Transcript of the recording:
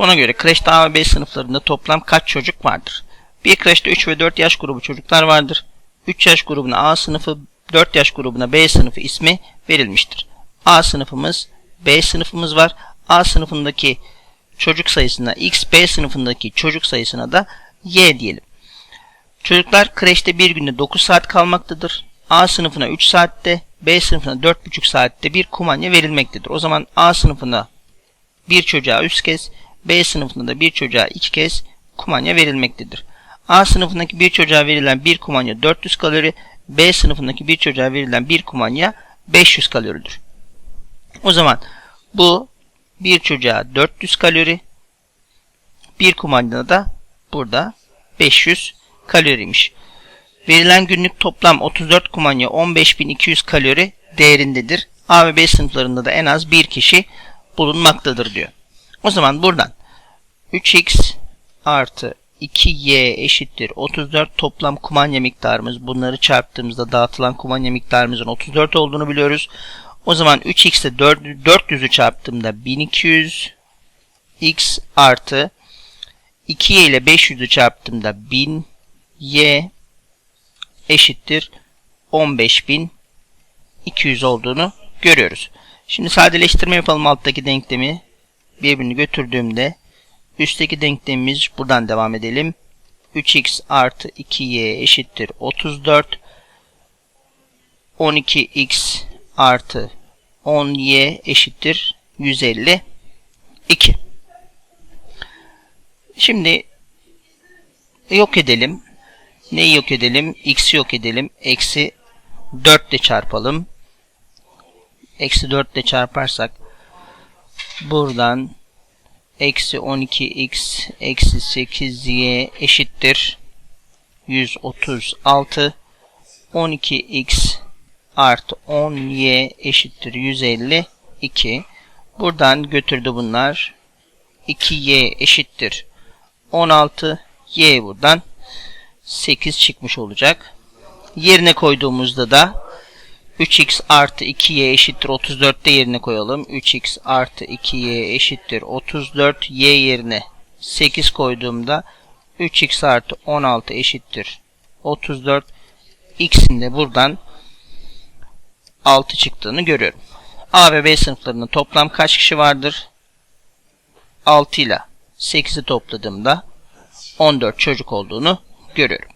Buna göre kreşte A ve B sınıflarında toplam kaç çocuk vardır? Bir kreşte 3 ve 4 yaş grubu çocuklar vardır. 3 yaş grubuna A sınıfı, 4 yaş grubuna B sınıfı ismi verilmiştir. A sınıfımız, B sınıfımız var. A sınıfındaki çocuk sayısına X, B sınıfındaki çocuk sayısına da Y diyelim. Çocuklar kreşte bir günde 9 saat kalmaktadır. A sınıfına 3 saatte, B sınıfına 4,5 saatte bir kumanya verilmektedir. O zaman A sınıfına bir çocuğa 3 kez, B sınıfına da bir çocuğa 2 kez kumanya verilmektedir. A sınıfındaki bir çocuğa verilen bir kumanya 400 kalori, B sınıfındaki bir çocuğa verilen bir kumanya 500 kaloridir. O zaman bu bir çocuğa 400 kalori, bir kumanyada da burada 500 kaloriymiş. Verilen günlük toplam 34 kumanya 15.200 kalori değerindedir. A ve B sınıflarında da en az bir kişi bulunmaktadır diyor. O zaman buradan 3x artı 2y eşittir 34 toplam kumanya miktarımız bunları çarptığımızda dağıtılan kumanya miktarımızın 34 olduğunu biliyoruz. O zaman 3x ile 400'ü çarptığımda 1200 x artı 2y ile 500'ü çarptığımda 1000 y eşittir 15200 olduğunu görüyoruz. Şimdi sadeleştirme yapalım alttaki denklemi. Birbirini götürdüğümde üstteki denklemimiz buradan devam edelim. 3x artı 2y eşittir 34. 12x artı 10y eşittir 152. Şimdi yok edelim. Neyi yok edelim? X'i yok edelim. Eksi 4 ile çarpalım. Eksi 4 ile çarparsak buradan eksi 12x eksi 8y eşittir 136 12x artı 10y eşittir 152 buradan götürdü bunlar. 2y eşittir 16 y buradan 8 çıkmış olacak. Yerine koyduğumuzda da 3x artı 2y eşittir 34 de yerine koyalım. 3x artı 2y eşittir 34. y yerine 8 koyduğumda 3x artı 16 eşittir 34. x'in de buradan 6 çıktığını görüyorum. A ve B sınıflarında toplam kaç kişi vardır? 6 ile 8'i topladığımda 14 çocuk olduğunu görüyorum.